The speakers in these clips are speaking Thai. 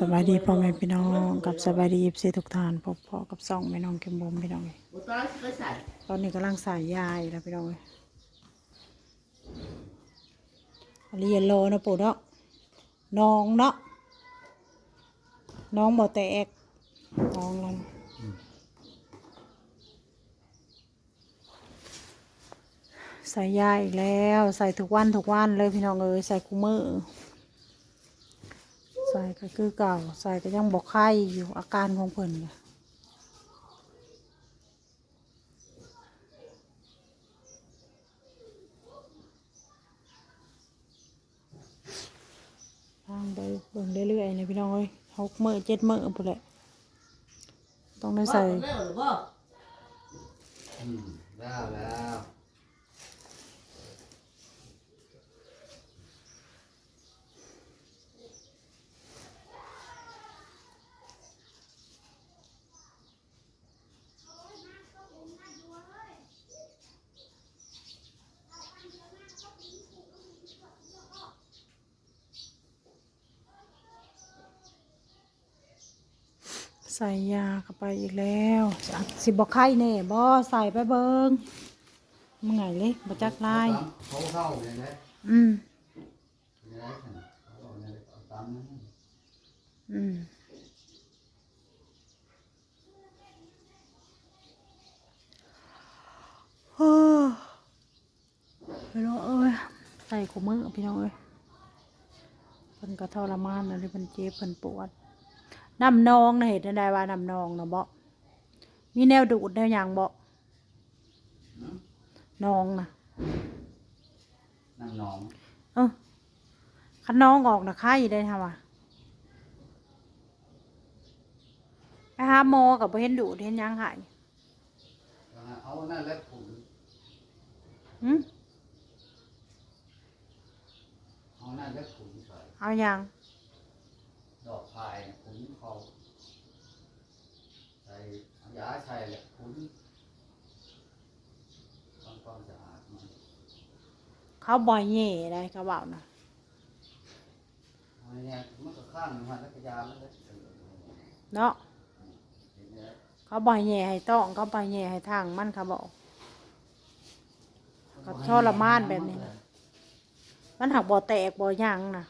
สบายดีพ่อแม่พี่น้อง กับสบายดีเอฟซีทุกท่านพบพ่อกับซ่องแม่น้องเข็มบอมพี่น้องเอ้ยตอนนี้กำลังสายยายแล้วพี่น้องเอ้ยอันนี้เยลโลนะปู่เนาะน้องเนาะน้องบ่แตกน้องล้วใส่ยาอีกแล้ว ใส่ทุกวันทุกวันเลยพี่น้องเอ้ยใส่คู่มือ ก็คือเก่าใส่ก็ยังบอกไข้อยู่อาการของเพิ่นเนี่ยทางไปเบิ่งเรื่อยๆเนี่ยพี่น้องเอ้ยหกมื้อเจ็ดมื้อพุ่นแหละต้องได้ใส่ เร็วหรือบ่อืมได้แล้ว ใส่ยาเข้าไปอีกแล้วอะสิบอกไข้แน่บ่ใส่ไปเบิงมึงไงเลยบ่จักลายเขาเข้าเนี่ยนะอืมเนี่ยนะเขาเอาเนี่ยเอาตามนั้นอืมโอ้พี่น้องเอ้ยใส่ขมือพี่น้องเอ้ยเพิ่นก็ทรมานนะที่เพิ่นเจ็บเพิ่นปวด น้ำนองนะเห็นได้ว่าน้ำนองนะบ่มีแนวดูดแนวหยังบ่นองนะน้ำหนองเออคันน้องออกนะไข้ได้ทำอะไปหาหมอกับเห็นดูดเห็นหยังหายเอานั่นแหละผุนหืมเอานั่นแหละผุนใส่เอาหยังดอกพายเนี่ยผุน เขาใส่เอายาใส่แหละผุนทำความสะอาดมันเขาบ่อยแย่ได้เขาบอกนะเอาเนี่ยมันก็ข้างมันแล้วก็ยามันก็เออเนาะเห็นไหมเขาบ่อยแย่ให้ต้องเขาบ่อยแย่ให้ทางมันเขาบอก ก็ทรมานแบบนี้นะมันหักบ่อแตกบ่อหยังนะ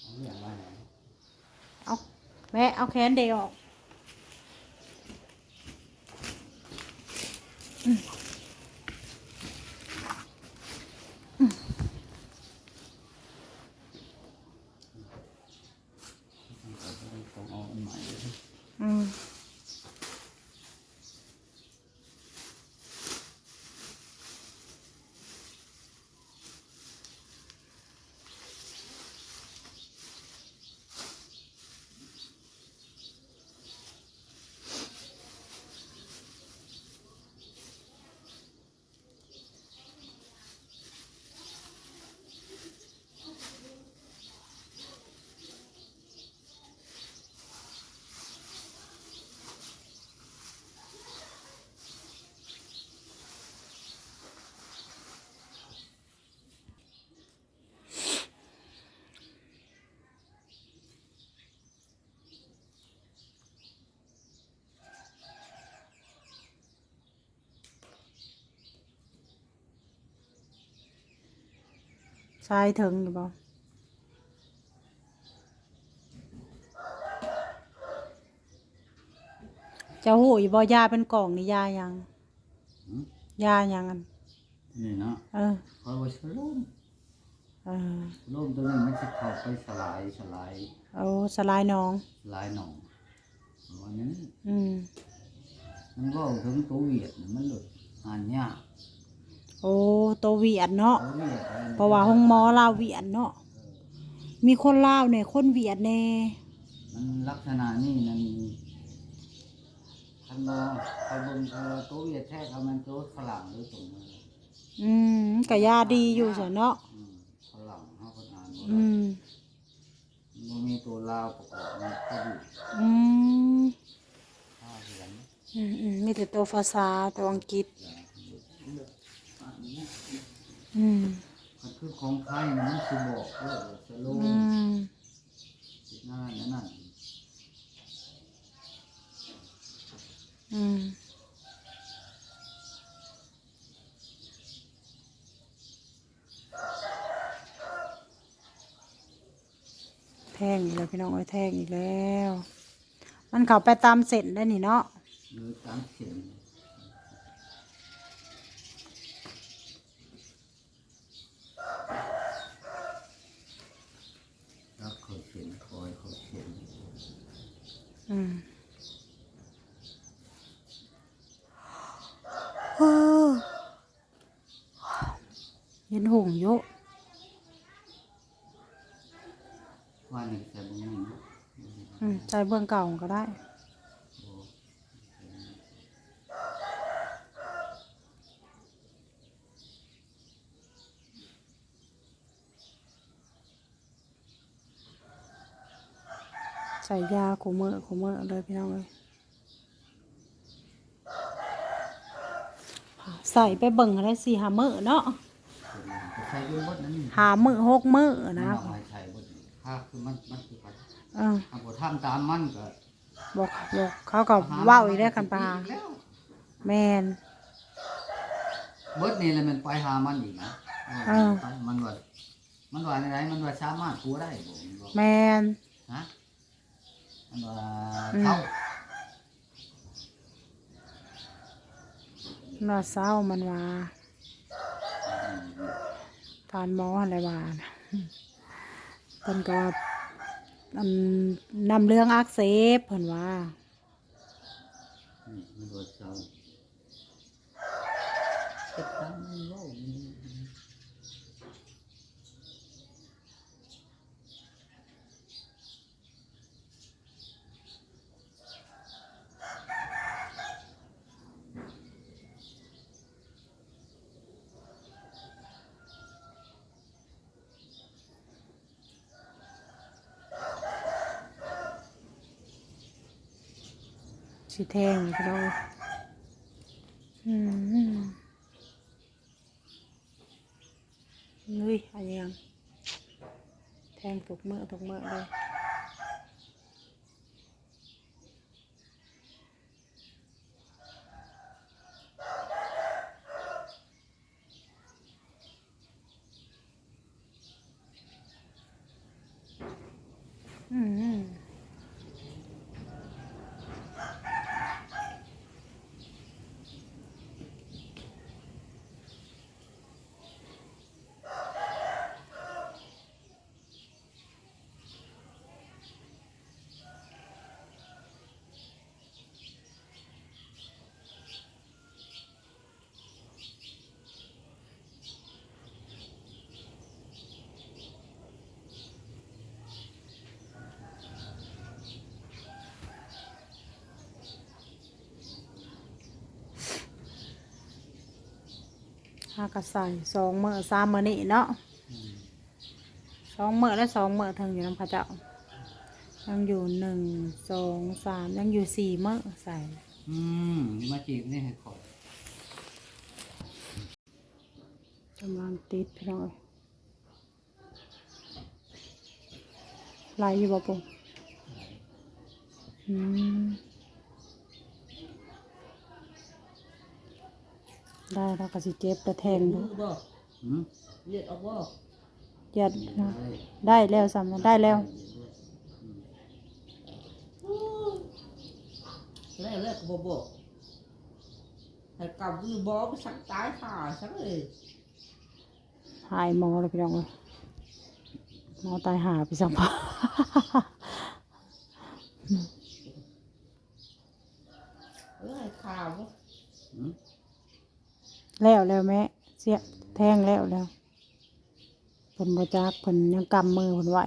เอาอย่างไรเนี่ยเอา แม่เอาแขนเดออก ต้องเอาอันใหม่เลย อืม ใส่ถึงอยู่บ่เจะหูอยู่บ่ยาเป็นกล่องนี่ยาหยังหืมยาหยังอัน นี่เนาะเออ คอยไว้สลุ่มเออลุ่มตัวนี้มันจะเข้าไปสลายสลายเอาสลายน้อง สลายหนองวันนั้นอืม มันก็ถึงตัวเวียดน่ะมันหลุดหานยาก โอ้ตัวเวียดเนาะตัวเวียดเพราะว่าห้องหมอลาวเวียดเนาะมีคนลาวเนี่ยคนเวียดแน่มันลักษณะนี้นั่นคันบ่ใครเบิ่งเออตัวเวียดแท้เขามันตัวฝรั่งหรือตรงนั้นอืมกะยาดีอยู่ซะเนาะอืมฝรั่งเขาก็อ่านบ่อืได้มมันมีตัวลาวประกอบมันก็ดูอืมข้าวเหียนอืมอืมมีแต่ตัวภาษาตัวอังกฤษอื มมันคือของไทยนะมันคือบอกเออสโลงอืมสนั่นนั่นนั่นอืมแทงอีกแล้วพี่น้องเอ้ยแทงอีกแล้ว มันเข้าไปตามเส้นได้นี่เนาะ หรือตามเสียงแล้วเขาเขียนคอยเขาเขียน อืมเออเห็นหงเยอะ ว่าหนึ่งแต่บุ้งหนึ่งนะอืมใจเบื้องเก่าก็ได้โอ้ใส่ยาขูมือขูมือเลยพี่น้องเลยใส่ไปเบิ่งอะไรสี่หามือเนาะ ใช้ด้วยบดนั้นหามือหกมือนะนะเอาใช้บด ถ้าคือมันมันคือปัดเออถ้าบททำตามมันก็บอกบอกเขาก็เว้าอีกได้วกันปลาแล้วแมน เบิดนี่แหละมันไปหามันอีกนะเออ ไปมันว่ามันว่าในไหนมันว่าสามารถกลัวได้บ่มันว่าแมน ฮะมันว่าอืม เท่าน่าเศร้ามันว่าทานหมออะไรว่านะ เพิ่นก็นำเรื่องอักเสบเพิ่นว่ามันว่าเท่าเจ็บตามันว่า สีแทงพี่น้องอืมนุ้ยอะไรยังแทงตกเมื่อตกเมื่อเลย อืม หากระใส่สองมือสามมือนี่เนาะอืมสองมือและสองมือถึงอยู่น้ำพระเจ้า ยังอยู่หนึ่งสองสามยังอยู่สี่มือใส่ อืมนี่มาจีบนี่ให้ขอยกำลังติดพี่น้องเอ้ยไหลอยู่บ่ปุ่มอืม ได้แล้วก็สิเจ็บแต่แทงดูบ่อืมเลือดออกบ่ยัดนะได้แล้วสำได้แล้วแล้วเลือดก็บ่บ่ให้กลับคือบ่ไปสักตายห่าสักเลยหายหมอเลยพี่น้องเลยหมอตายหาไปสัมภาเออให้ข่าวบ่อืม แล้วแล้วแม่เสียแทงแล้วแล้วเพิ่นบ่จักเพิ่นยังกำมือเพิ่นไหว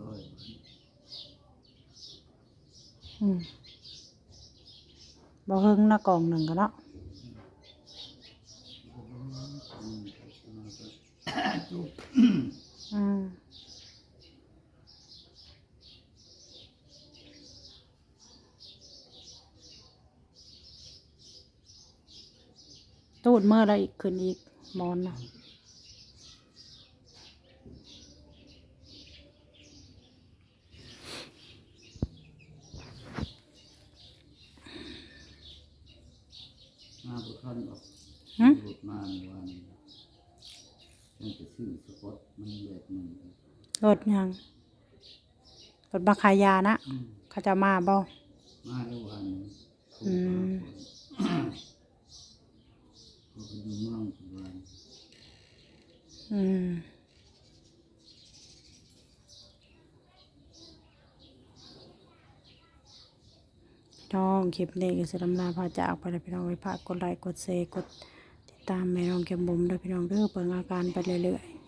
ร้อยอืมบ่เฮิงนะกล่องหนึ่งก็เนาะอืม ดเมื่อไรคืนอีกมอนนะมาบุท่านออกบุตมาในวันนั่นจะชื่อสปอตมันเลือดมันรถยังรถบักขายานะเขาจะมาบ่มาในวันอืม คลิปนี้ก็สิลำลาพาจากไปแล้วพี่น้องไปพากกดไลค์กดแชร์กดติดตามแม่น้องเก็บบุมด้วยพี่น้องเด้อเปิดอาการไปเรื่อยๆ